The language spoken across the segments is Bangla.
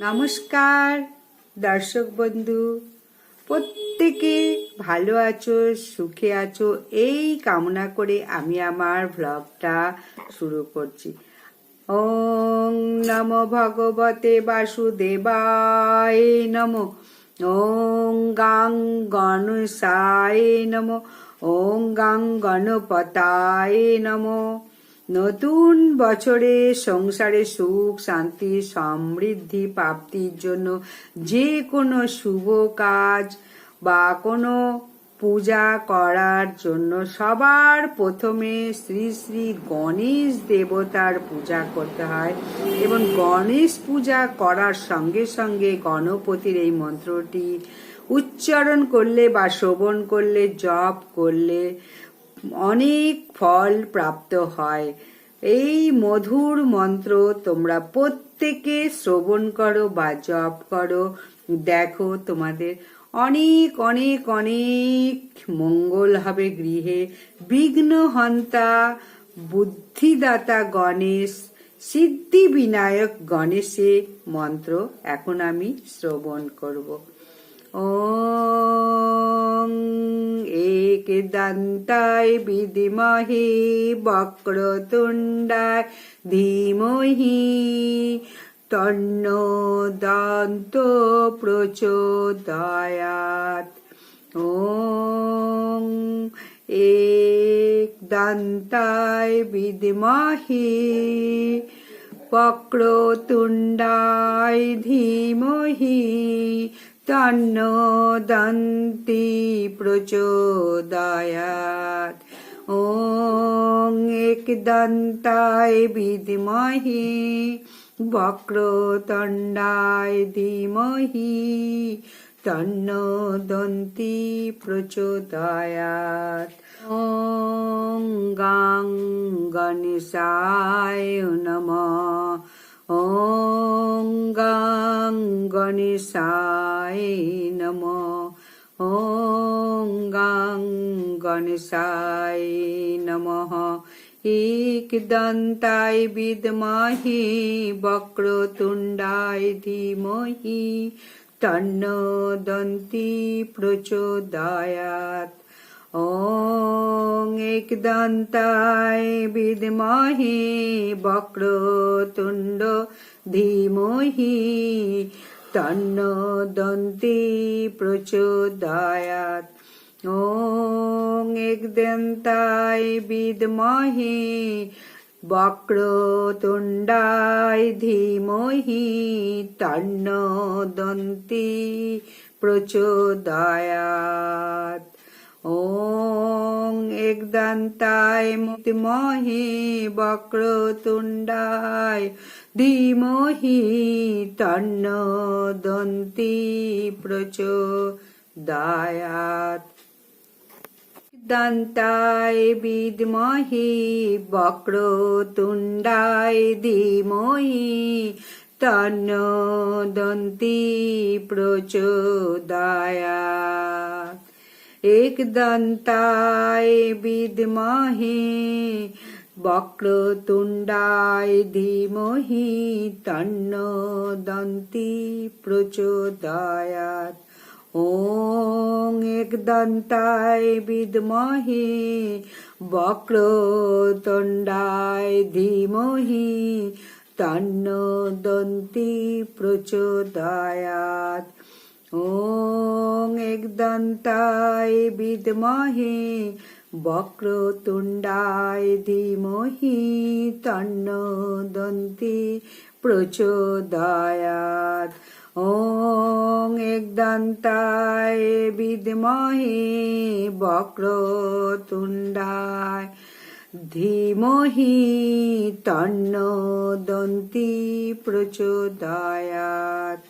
নমস্কার, দর্শক বন্ধু। প্রত্যেকে ভালো আছো, সুখে আছো, এই কামনা করে আমি আমার ভ্লগটা শুরু করছি। ওং নম ভগবতে বাসুদেবায় নম। ওং গাং গণসায় নম। ওং গাং গণপতায় নম। নতুন বছরে সংসারে সুখ, শান্তি, সমৃদ্ধি, প্রাপ্তির জন্য যে কোনো শুভ কাজ বা কোনো পূজা করার জন্য সবার প্রথমে শ্রী শ্রী গণেশ দেবতার পূজা করতে হয় এবং গণেশ পূজা করার সঙ্গে সঙ্গে গণপতির এই মন্ত্রটি উচ্চারণ করলে বা শ্রবণ করলে, জপ করলে অনেক ফল প্রাপ্ত হয়। এই মধুর মন্ত্র তোমরা প্রত্যেকে শ্রবণ করো বা জপ করো। দেখো, তোমাদের অনেক অনেক অনেক মঙ্গল হবে গৃহে। বিঘ্ন হন্তা, বুদ্ধিদাতা গণেশ, সিদ্ধি বিনায়ক গণেশে মন্ত্র এখন আমি শ্রবণ করব। কেদান্তায় বিধিমহে বক্রতুণ্ডায় ধীমহি তন্ন দন্ত প্রচোদয়াত ওং এক দন্তায় বিদমহি বক্রতুণ্ডায় ধীমহি তন্ন দন্তি প্রচোদয়াত ওং একদন্তায় বিধিমহি বক্রতণ্ডায় ধীমহি তন্ন দন্তি প্রচোদয়াত ওং গাং গণেশায় নম ওং গাং গণেশায় नम ॐ गां गणेशाय नमः एकदन्ताय विद्महे वक्रतुण्डाय धीमहि तन्नो दन्ति प्रचोदयात् ॐ एकदन्ताय विद्महे वक्रतुण्ड धीमहि তন্ন দন্তি প্রচোদয়াত ওং একদন্তাই বিদমহি বক্রতুণ্ডায় ধীমহি তন্ন দন্তি প্রচোদয়াত ॐ एकदन्ताय मुक्तिमहि वक्रतुण्डाय धीमहि तन्नो दन्ति प्रचोदयात् दन्ताय विद्महि वक्रतुण्डाय धीमहि तन्नो दन्ति प्रचोदयात् एकदन्ताय विद्महे वक्रतुण्डाय धीमहि तन्नो दन्ति प्रचोदयात् ॐ एकदन्ताय विद्महे वक्रतुण्डाय धीमहि तन्नो दन्ति प्रचोदयात् ॐ एकदन्ताय विद्महे वक्रतुण्डाय धीमहि तन्नो दन्ति प्रचोदयात् ॐ एकदन्ताय विद्महे वक्रतुण्डाय धीमहि तन्नो दन्ति प्रचोदयात्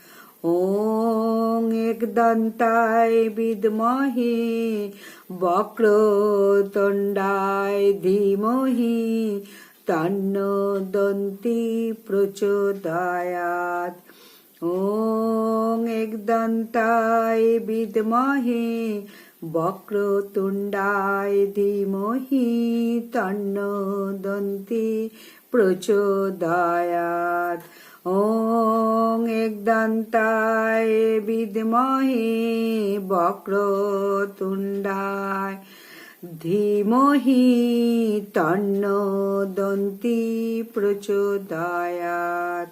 ওং একদন্তায় বিদমহে, বক্রতণ্ডায় ধীমহি, তন্ন দন্তি প্রচোদয়াত। ওং একদন্তায় বিদমহে, বক্রতুণ্ডায় ধীমহি, তন্ন দন্তি প্রচোদয়াত। ওং একদন্তায় বিদমহে বক্রতুণ্ডায় ধীমহি তন্ন দন্তি প্রচোদয়াত।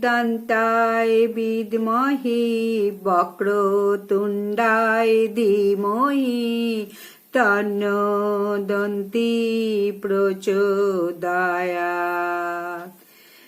দান্তায় বিদমহি বক্রতুণ্ডায় ধীমহি তন্ন দন্তি প্রচোদয়াত।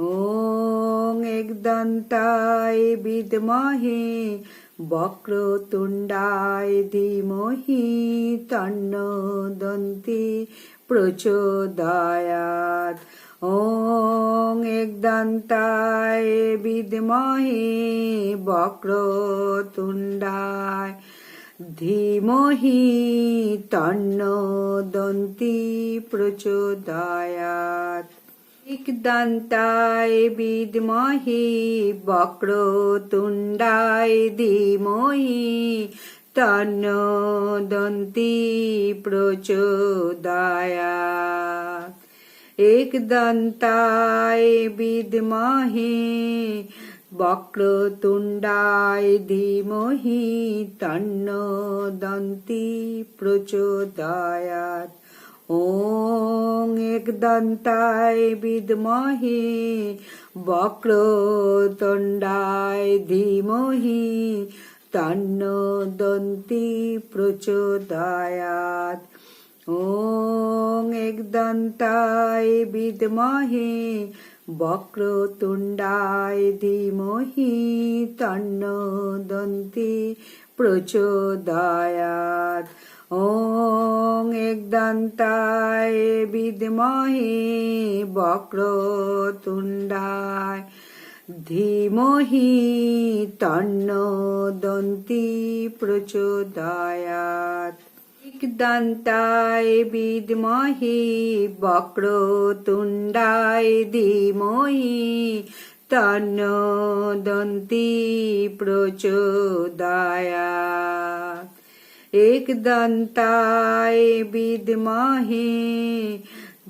ॐ एकदन्ताय विद्महे वक्रतुण्डाय धीमहि तन्नो दन्ति प्रचोदयात् ॐ एकदन्ताय विद्महे वक्रतुण्डाय धीमहि तन्नो दन्ति प्रचोदयात् एकदन्ताय विद्महे वक्रतुण्डाय धीमहि तन्नो दन्ति प्रचोदयात् एकदन्ताय विद्महे वक्रतुण्डाय धीमहि तन्नो दन्ति प्रचोदयात् ওং একদন্তায় বিদমহি বক্রতণ্ডায় ধীমহি তন্ন দন্তি প্রচোদয়াত ওং একদন্তায় বিদমহি বক্রতুণ্ডায় ধীমহি তন্ন দন্তি প্রচোদয়াত ওং একদন্তায় বিদমহি বক্রতুণ্ডায় ধীমহি তন্ন দন্তি প্রচোদয়াত একদন্তায় বিদমহি বক্রতুণ্ডায় ধীমহি তন্ন দন্তি প্রচোদয়াত एकदन्ताय विद्महे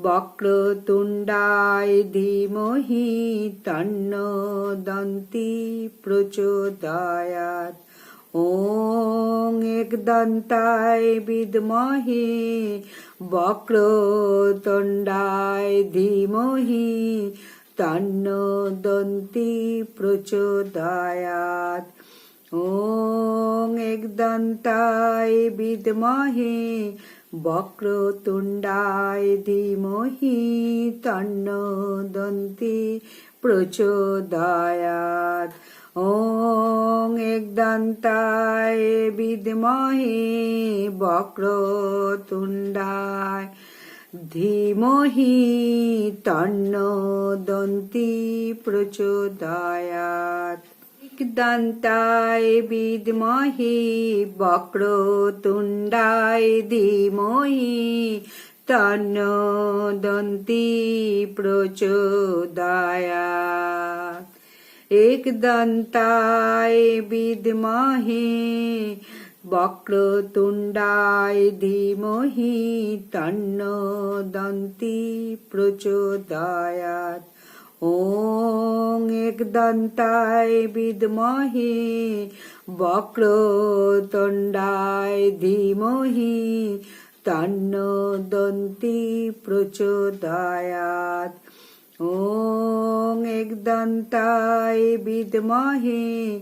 वक्रतुण्डाय धीमहि तन्नो दन्ति प्रचोदयात् ॐ एकदन्ताय विद्महे वक्रतुण्डाय धीमहि तन्नो दन्ति प्रचोदयात् ॐ एकदन्ताय विद्महे वक्रतुण्डाय धीमहि तन्नो दन्ति प्रचोदयात् ॐ एकदन्ताय विद्महे वक्रतुण्डाय धीमहि तन्नो दन्ति प्रचोदयात् एकदन्ताय विद्महे वक्रतुण्डाय धीमहि तन्नो दन्ति प्रचोदयात् एकदन्ताय विद्महे वक्रतुण्डाय धीमहि तन्नो दन्ति प्रचोदयात् ওং একদন্তায় বিদমহে, বক্রতণ্ডায় ধীমহি, তন্ন দন্তি প্রচোদয়াত। ওং একদন্তায় বিদমহে,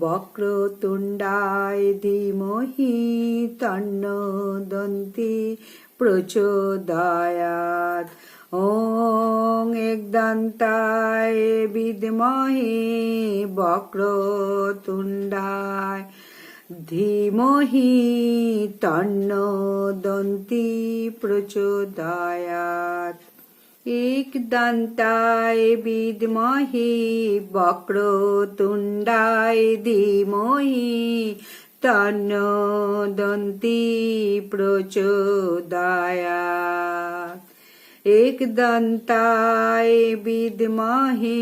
বক্রতুণ্ডায় ধীমহি, তন্ন দন্তি প্রচোদয়াত। ওং একদন্তায় বিদমহি বক্রতুণ্ডায় ধীমহি তন্ন দন্তি প্রচোদয়াত। একদন্তায় বিদমহি বক্রতুণ্ডায় ধীমহি তন্ন দন্তি প্রচোদয়াত। एकदन्ताय विद्महे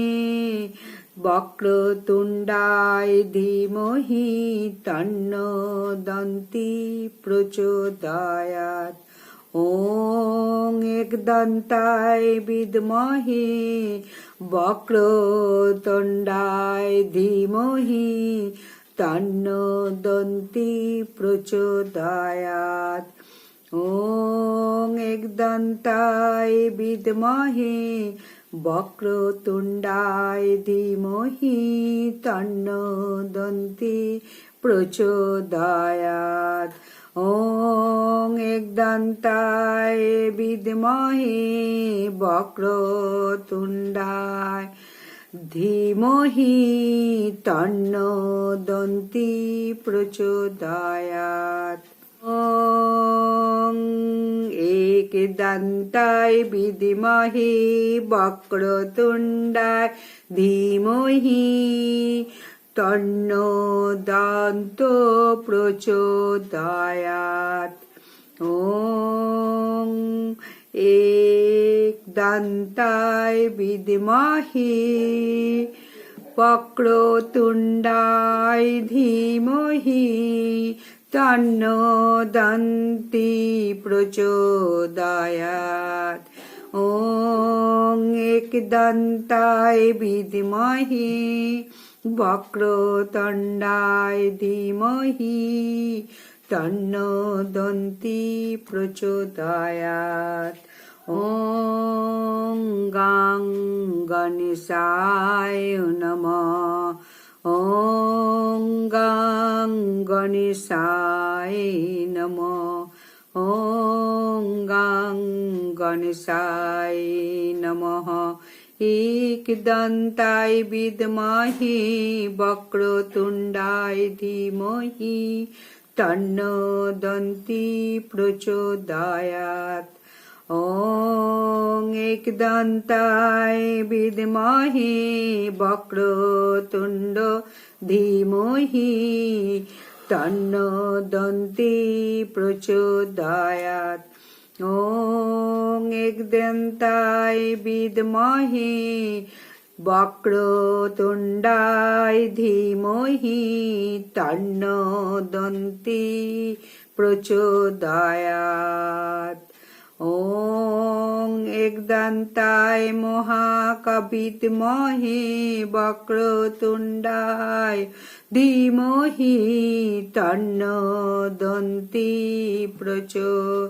वक्रतुण्डाय धीमहि तन्नो दन्ति प्रचोदयात् ॐ एकदन्ताय विद्महे वक्रतुण्डाय धीमहि तन्नो दन्ति प्रचोदयात् উদ্দন্তায় বিদমহে, বক্রতুণ্ডায় ধীমহি তন্ন দন্তি প্রচোদয়াত ওং একদন্তায় বিদমহে, বক্রতুণ্ডায় ধীমহি তন্ন দন্তি প্রচোদয়াত ও एकदन्ताय विद्महे वक्रतुण्डाय धीमहि तन्नो दन्तो प्रचोदयात् ॐ एकदन्ताय विद्महे वक्रतुण्डाय धीमहि তন্ন দন্তি প্রচোদয়াত ওং একদন্তায় বিদমহি বক্রতণ্ডায় ধীমহি তন্ন দন্তি প্রচোদয়াত ওং গাং গণেশায় নমঃ ॐ गां गणेशाय नमः ॐ गां गणेशाय नमः एकदन्ताय विद्महे वक्रतुण्डाय धीमहि तन्नो दन्ति प्रचोदयात् ॐ एकदन्ताय विद्महे वक्रतुण्ड धीमहि तन्नो दन्ति प्रचोदयात् ॐ एकदन्ताय विद्महे वक्रतुण्डाय धीमहि तन्नो दन्ति प्रचोदयात् ॐ एकदन्ताय महाकविद्महे वक्रतुण्डाय धीमहि तन्नो दन्ति प्रचोदयात्